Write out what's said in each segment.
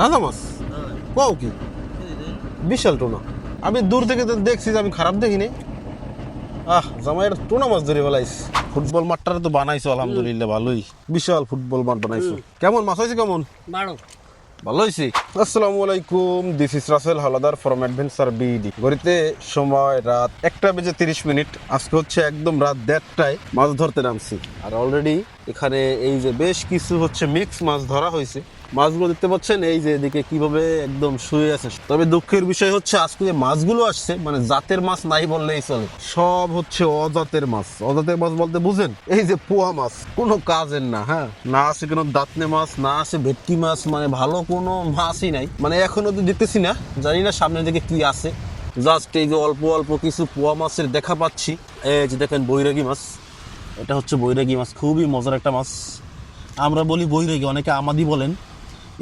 তাজা মাছ কও কি? বিশাল টুনা আমি দূর থেকে তো দেখছি যে আমি খারাপ দেখিনি। আহ জামাইয়ের টুনা মাছ ধরে ফেলাইস। ফুটবল মাঠটা তো বানাইছো আলহামদুলিল্লাহ ভালোই। বিশাল ফুটবল মাঠ বানাইছো। কেমন মাছ হয়েছে কেমন? ভালো। হয়েছে? আসসালামু আলাইকুম this is Rasel Haldar from adventure BD ঘড়িতে সময় রাত একটা বেজে তিরিশ মিনিট। আজকে হচ্ছে একদম রাত দেড়টায় মাছ ধরতে নামছি। আর অলরেডি এখানে এই যে বেশ কিছু হচ্ছে মিক্স মাছ ধরা হয়েছে। মাছগুলো দেখতে পাচ্ছেন, এই যে এদিকে কীভাবে একদম শুয়ে আছে। তবে দুঃখের বিষয় হচ্ছে, আজকে যে মাছগুলো আসছে মানে জাতের মাছ নাই বললেই চলে। সব হচ্ছে অজাতের মাছ। অজাতের মাছ বলতে বুঝেন, এই যে পোয়া মাছ, কোনো কাজের না হ্যাঁ? না আছে কোনো দাঁতনে মাছ, না আছে ভেটকি মাছ মানে ভালো কোনো মাছই নাই। মানে এখনও তো দেখতেছি না, জানি না সামনের দিকে কি আছে। জাস্ট এই যে অল্প অল্প কিছু পোয়া মাছের দেখা পাচ্ছি। এই যে দেখেন বৈরাগী মাছ, এটা হচ্ছে বৈরাগী মাছ, খুবই মজার একটা মাছ। আমরা বলি বৈরাগী, অনেকে আমাদি বলেন।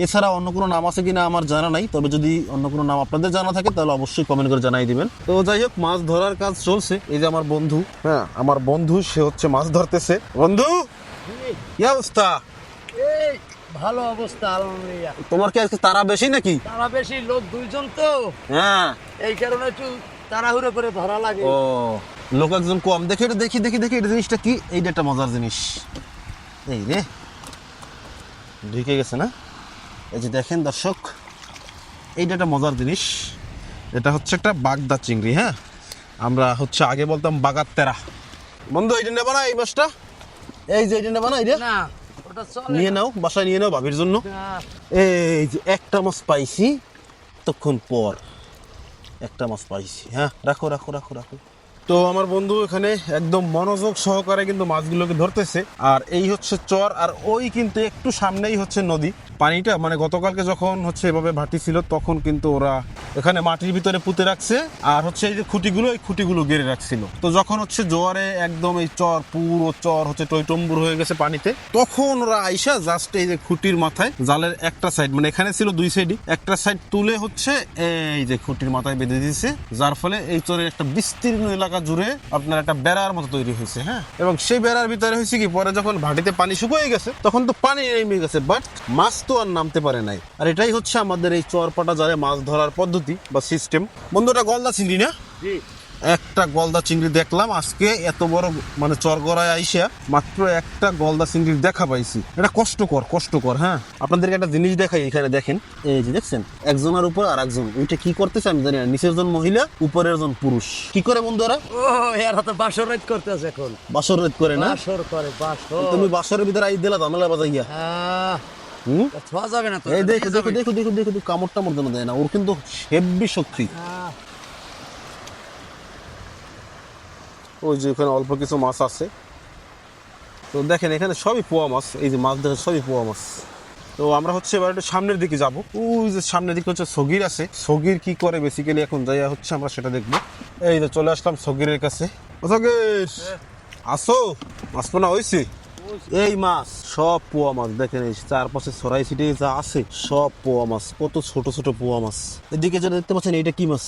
এছাড়া অন্য কোনো নাম আছে কিনা আমার জানা নাই তবে যদি অন্য কোনো নাম আপনাদের জানা থাকে তাহলে অবশ্যই কমেন্ট করে জানাই দিবেন। তো যাই হোক মাছ ধরার কাজ চলছে। এই যে আমার বন্ধু হ্যাঁ আমার বন্ধু সে হচ্ছে মাছ ধরতেছে। বন্ধু কি অবস্থা? ভালো অবস্থা আলহামদুলিল্লাহ। তোমার কি আজকে তারা বেশি নাকি? তারা বেশি লোক দুইজন তো। হ্যাঁ। এই কারণে একটু তাড়াহুড়ো করে ধরা লাগে। ও লোক একজন কম। দেখে এটা দেখি দেখি দেখি এটা জিনিসটা কি? এইটা একটা মজার জিনিস। এই রে ঢুকে গেছে না? এই যে দেখেন দর্শক এইটা একটা মজার জিনিস এটা হচ্ছে একটা বাগদা চিংড়ি হ্যাঁ? আমরা হচ্ছে আগে বলতাম বাগার তেরা। বন্ধু এইটা নেবা না এই মাছটা? এই যে এইটা নেবা না এইটা নিয়ে নাও বাসায় নিয়ে নাও ভাবির জন্য। এই যে একটা মাছ পাইছি তখন পর একটা মাছ পাইছি হ্যাঁ? রাখো রাখো রাখো রাখো। তো আমার বন্ধু এখানে একদম মনোযোগ সহকারে কিন্তু মাছগুলোকে ধরতেছে। আর এই হচ্ছে চর, আর ওই কিন্তু একটু সামনেই হচ্ছে নদী। পানিটা মানে গতকালকে যখন হচ্ছে এভাবে ভাটি ছিল, তখন কিন্তু ওরা এখানে মাটির ভিতরে পুঁতে রাখছে। আর হচ্ছে এই যে খুঁটিগুলো, এই খুঁটিগুলো গেড়ে রাখছিল। তো যখন হচ্ছে জোয়ারে একদম এই চর, পুরো চর হচ্ছে টইটম্বুর হয়ে গেছে পানিতে, তখন ওরা আইসা জাস্ট এই যে খুঁটির মাথায়, জালের একটা সাইড মানে এখানে ছিল দুই সাইডই একটা সাইড তুলে হচ্ছে এই যে খুঁটির মাথায় বেঁধে দিয়েছে। যার ফলে এই চরের একটা বিস্তীর্ণ এলাকা জুড়ে আপনার একটা বেড়ার মতো তৈরি হয়েছে হ্যাঁ? এবং সেই বেড়ার ভিতরে হয়েছে কি, পরে যখন ভাটিতে পানি শুকিয়ে গেছে, তখন তো পানি নেমে গেছে বাট মাছ তো আর নামতে পারে নাই। আর এটাই হচ্ছে আমাদের এই চরপাটা জালে মাছ ধরার পদ্ধতি বা সিস্টেম বন্ধুটা গলদা চিংড়ি না? একটা গলদা চিংড়ি দেখলাম আজকে এত বড় মানে চরগড়ায় আইসা মাত্র একটা গলদা চিংড়ির দেখা পাইছি। এটা কষ্টকর কষ্টকর হ্যাঁ? আপনাদেরকে একটা জিনিস দেখাই এখানে দেখেন। এই যে দেখছেন একজনের উপর আর একজন ওইটা কি করতেছে আমি জানি না। নিচের জন মহিলা উপরের জন পুরুষ। কি করে বন্ধুরা? ও এরা তো বাসর রাত করতেছে এখন। বাসর রেত করে না? বাসর করে বাসর তুমি বাসরের ভিতরে আই দিলা ঝামেলা বাজাইয়া। আহ, হুম? যাবে না তো এই দেখো দেখো দেখো দেখো দেখো কামড় টামড় যেন দেয় না। ওর কিন্তু হেভি শক্তি। ওই যে ওখানে অল্প কিছু মাছ আছে। তো দেখেন, এখানে সবই পোয়া মাছ। এই যে মাছ দেখেন, সবই পোয়া মাছ। তো আমরা হচ্ছে এবার একটু সামনের দিকে যাব। ওই যে সামনের দিকে হচ্ছে সগির আছে। সগির কি করে বেসিক্যালি এখন যাইয়া হচ্ছে আমরা সেটা দেখব। এই যে চলে আসলাম সগিরের কাছে। সগির, আসো। মাছ পোনা হয়েছে এই মাছ, সব পোয়া মাছ, দেখেন এই চারপাশে ছড়াই ছিটে যা আছে, সব পোয়া মাছ, কত ছোট ছোট পোয়া মাছ। এদিকে যেটা দেখতে পাচ্ছেন এটা কি মাছ?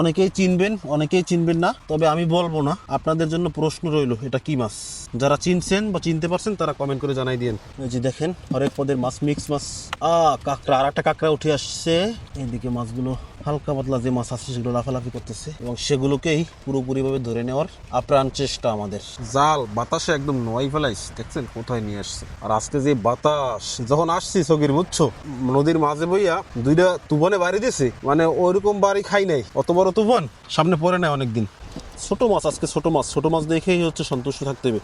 অনেকেই চিনবেন অনেকেই চিনবেন না, তবে আমি বলব না, আপনাদের জন্য প্রশ্ন রইল, এটা কি মাছ? যারা চিনছেন বা চিনতে পারছেন, তারা কমেন্ট করে জানাই দিন এই যে দেখেন, হরেক পদের মাছ মিক্স মাছ। আ কাঁকড়া আর একটা কাঁকড়া উঠে আসছে। এইদিকে মাছগুলো হালকা পাতলা যে মাছ আছে সেগুলো লাফালাফি করতেছে এবং সেগুলোকেই পুরোপুরিভাবে ধরে নেওয়ার আপ্রাণ চেষ্টা আমাদের। জাল বাতাসে একদম নোয়াই ফেলাইস দেখছেন? কোথায় নিয়ে আসছে? আর আজকে যে বাতাস, যখন আসছি সগির, বুঝছ? নদীর মাঝে বইয়া দুইটা তুফানে বাড়ি দিয়েছে মানে ওইরকম বাড়ি খাই নাই। অত বড় তুফান? সামনে পড়ে নেয় অনেকদিন। ছোট মাছ আজকে, ছোট মাছ। ছোট মাছ দেখেই হচ্ছে সন্তুষ্ট থাকতে হবে।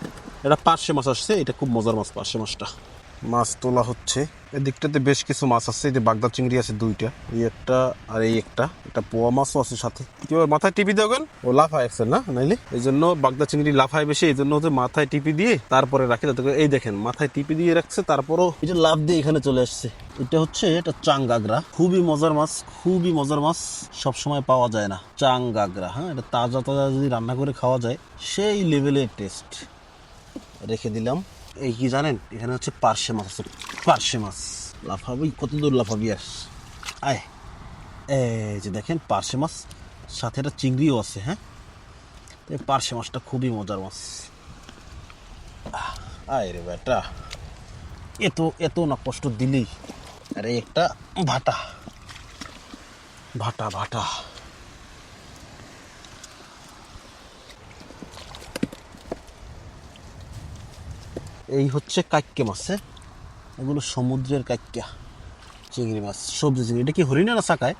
এটা পার্শে মাছ আসছে, এটা খুব মজার মাছ পার্শে মাছটা। মাছ তোলা হচ্ছে। এদিকটাতে বেশ কিছু মাছ আছে, এই যে বাগদা চিংড়ি আছে দুইটা, এই একটা আর এই একটা একটা পোয়া মাছও আছে সাথে। কি মাথায় টিপি দেবেন ও লাফায় একসেন না, নাইলে? এই জন্য বাগদা চিংড়ি লাফায় বেশি, এই জন্য হচ্ছে মাথায় টিপি দিয়ে তারপরে রাখি। যাতে এই দেখেন, মাথায় টিপি দিয়ে রাখছে, তারপরও এটা লাভ দিয়ে এখানে চলে আসছে। এটা হচ্ছে, এটা চাঙ্গাগরা খুবই মজার মাছ, খুবই মজার মাছ সব সময় পাওয়া যায় না। চাঙ্গাগরা হ্যাঁ? এটা তাজা তাজা যদি রান্না করে খাওয়া যায়, সেই লেভেলের টেস্ট রেখে দিলাম। এই কি জানেন? এখানে হচ্ছে পার্শে মাছ আছে। পার্শে মাছ। লাফাবি কত দূর লাফাবি আস আয়। এই যে দেখেন, পার্শে মাছ, সাথে একটা চিংড়িও আছে হ্যাঁ? তো পার্শে মাছটা খুবই মজার মাছ। আয় রে বেটা। এত এত না কষ্ট দিলেই। আরে একটা ভাটা। ভাটা ভাটা। এই হচ্ছে কাক্কে মাছ হ্যাঁ? এগুলো সমুদ্রের কাক্কা চিংড়ি মাছ সবজি চিংড়ি। এটা কি হরিণা না চাকায়?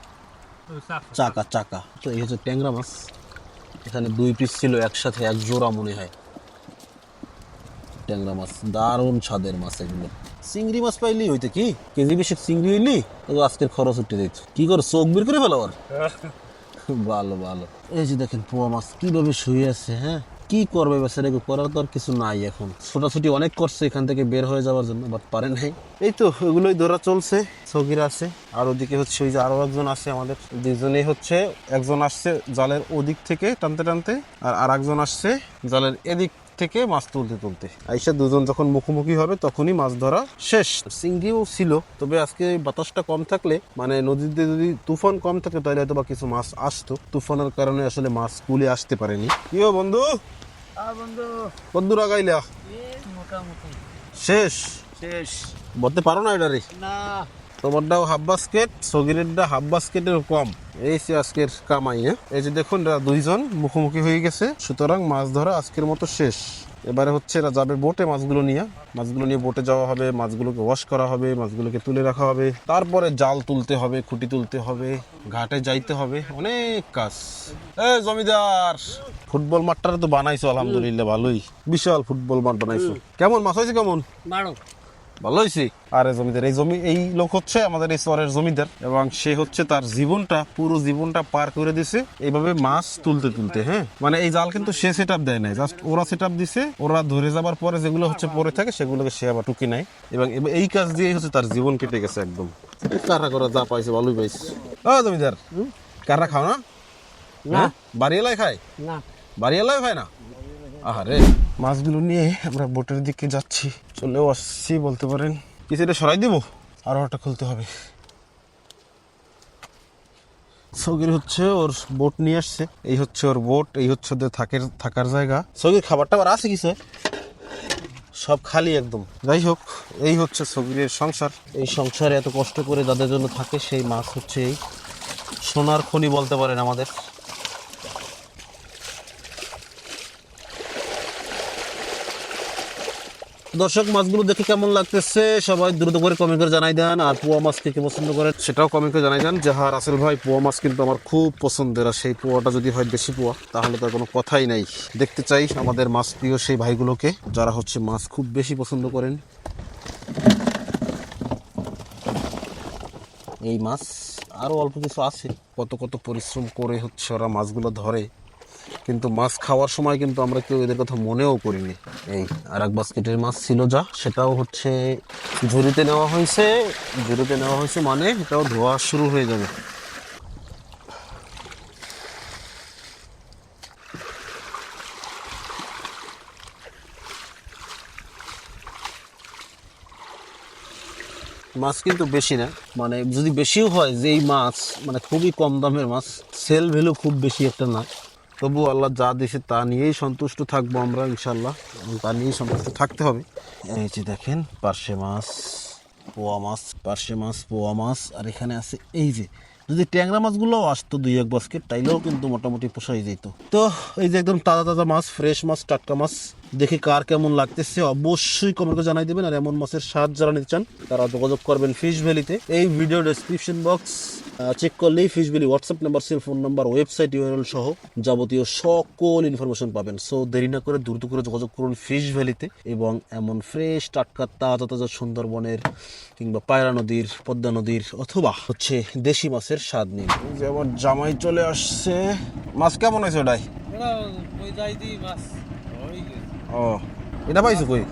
চাকা চাকা। তো এই হচ্ছে ট্যাংরা মাছ। এখানে দুই পিস ছিল একসাথে এক জোড়া মনে হয়। ট্যাংরা মাছ দারুণ স্বাদের মাছ এগুলো। চিংড়ি মাছ পাইলি হইতে কি? কেজি বেশি চিংড়ি হইলি তো আজকের খরচ উঠে দিত কি করে চোখ বের করে ফেলো আর ভালো ভালো। এই যে দেখেন পোয়া মাছ কীভাবে শুয়ে আছে হ্যাঁ? কি করবে বেচারাকে করার তো আর কিছু নাই এখন। ছোটাছুটি অনেক করছে এখান থেকে বের হয়ে যাওয়ার জন্য বাট পারে নাই। এই তো, এগুলোই ধরা চলছে, সগিরা আছে, আর ওদিকে হচ্ছে ওই যে আরও একজন আছে আমাদের। দুজনেই হচ্ছে, একজন আসছে জালের ওদিক থেকে টানতে টানতে, আর আর একজন আসছে জালের এদিক থেকে মাছ তুলতে তুলতে। আইসা দুজন যখন মুখোমুখি হবে, তখনই মাছ ধরা শেষ। সিঙ্গিও ছিল, তবে আজকে বাতাসটা কম থাকলে মানে নদীতে যদি তুফান কম থাকে, তাহলে হয়তো বা কিছু মাছ আসতো। তুফানের কারণে আসলে মাছ কুলে আসতে পারেনি। কিও বন্ধু? আর বন্ধু। বন্ধু রাগাইলা? মোটামুটি। শেষ? শেষ। বলতে পারো না এটা রে। না। তোমারটাও হাফ বাস্কেট সগিরেরটা হাফ বাস্কেটের কম। এই সে আজকের কামাই হ্যাঁ? এই যে দেখুন দুইজন মুখোমুখি হয়ে গেছে। সুতরাং মাছ ধরা আজকের মতো শেষ। এবারে হচ্ছে এরা যাবে বোটে মাছগুলো নিয়ে। মাছগুলো নিয়ে বোটে যাওয়া হবে মাছগুলোকে ওয়াশ করা হবে মাছগুলোকে তুলে রাখা হবে। তারপরে জাল তুলতে হবে খুঁটি তুলতে হবে ঘাটে যাইতে হবে অনেক কাজ। এ জমিদার ফুটবল মাঠটা তো বানাইছো আলহামদুলিল্লাহ ভালোই। বিশাল ফুটবল মাঠ বানাইছো। কেমন মাছ হয়েছে কেমন? ভালো হয়েছে আরে জমিদার এই জমি এই লোক হচ্ছে আমাদের এই চরের জমিদার এবং সে হচ্ছে তার জীবনটা পুরো জীবনটা পার করে দিছে এইভাবে মাছ তুলতে তুলতে হ্যাঁ? মানে এই জাল কিন্তু সে সেট আপ দেয় নাই জাস্ট ওরা সেট আপ দিছে ওরা ধরে যাবার পরে যেগুলো হচ্ছে পরে থাকে সেগুলোকে সে আবার টুকি নেয় এবং এই কাজ দিয়ে হচ্ছে তার জীবন কেটে গেছে একদম। কারা করা যা পাইছে ভালোই পাইছে। ও জমিদার কারা খাও না? না। বাড়ি এলাই খায়? না। বাড়ি খায় না? আহারে। মাছগুলো নিয়ে আমরা বোটের দিকে যাচ্ছি। চলেও আসছি বলতে পারেন। কিছুটা সরাই দেবো, আরও একটা খুলতে হবে। সগির হচ্ছে ওর বোট নিয়ে আসছে, এই হচ্ছে ওর বোট এই হচ্ছে ওদের থাকের, থাকার জায়গা। সগির খাবারটা আবার আছে কিছু? সব খালি একদম। যাই হোক, এই হচ্ছে সগিরের সংসার। এই সংসারে এত কষ্ট করে যাদের জন্য থাকে, সেই মাছ হচ্ছে এই সোনার খনি বলতে পারেন আমাদের। দর্শক, মাছগুলো দেখে কেমন লাগতেছে? সবাই দ্রুত করে কমেন্ট করে জানাই দেন। আর পোয়া মাছ কে পছন্দ করেন, সেটাও কমেন্ট করে জানাই দেন। যাহার আসল ভাই, পোয়া মাছ কিন্তু আমার খুব পছন্দের। আর সেই পোয়াটা যদি হয় দেশি পোয়া, তাহলে তার কোনো কথাই নাই। দেখতে চাই আমাদের মাছ প্রিয় সেই ভাইগুলোকে, যারা হচ্ছে মাছ খুব বেশি পছন্দ করেন। এই মাছ আরও অল্প কিছু আছে। কত কত পরিশ্রম করে হচ্ছে ওরা মাছগুলো ধরে। কিন্তু মাছ খাওয়ার সময় কিন্তু আমরা কেউ এদের কথা মনেও করিনি। এই আর এক বাস্কেটের মাছ ছিল যা, সেটাও হচ্ছে ঝুড়িতে নেওয়া হয়েছে। ঝুড়িতে নেওয়া হয়েছে মানে এটাও ধোয়া শুরু হয়ে যাবে। মাছ কিন্তু বেশি না মানে যদি বেশিও হয় যে এই মাছ মানে খুবই কম দামের মাছ, সেল ভ্যালু খুব বেশি একটা না। তবু আল্লাহ যা দিছে তা নিয়েই সন্তুষ্ট থাকব আমরা ইনশাল্লাহ তা নিয়েই সন্তুষ্ট থাকতে হবে। এই যে দেখেন পার্শে মাছ, পোয়া মাছ পার্শে মাছ, পোয়া মাছ, আর এখানে আছে এই যে, যদি ট্যাংরা মাছগুলোও আসতো দুই এক বাস্কেট তাইলেও কিন্তু মোটামুটি পোষাই যেত। তো এই যে একদম তাজা তাজা মাছ ফ্রেশ মাছ, টাটকা মাছ, দেখে কার কেমন লাগতেছে। অবশ্যই কমেন্ট জানাই দেবেন, আর এমন মাছের স্বাদ যারা নিতে চান, তারা যোগাযোগ করবেন ফিশ ভ্যালিতে এই ভিডিও ডেসক্রিপশন বক্স চেক করলেই valley WhatsApp number cell phone number website URL সহ যাবতীয় সকল ইনফরমেশন পাবেন। সো দেরি না করে দ্রুত করে যোগাযোগ করুন ফিশ ভ্যালিতে এবং এমন ফ্রেশ টাটকা তাজা তাজা সুন্দরবনের কিংবা পায়রা নদীর পদ্মা নদীর অথবা হচ্ছে দেশি মাছের স্বাদ নিন। এই যে আমার জামাই চলে আসছে। মাছ কেমন হয়েছে ওটাই? ও এটা পাইছো কই?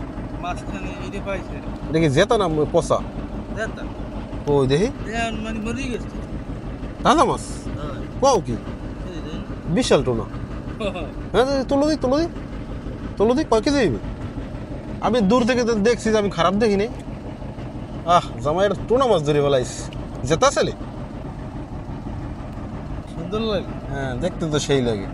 এটা কি জেতা না পচা? ওই দেখি। মানে মরি গেছে। তাজা মাছ কও কি? বিশাল টোনা। হ্যাঁ তুলো দি তুলো দি। তুলো দি কয় কেজি আমি দূর থেকে তো দেখছি যে আমি খারাপ দেখিনি। আহ জামাইয়ের টোনা মাছ ধরে বেলাইস জেতা ছেলে? সুন্দর লাগে। হ্যাঁ দেখতে তো সেই লাগে।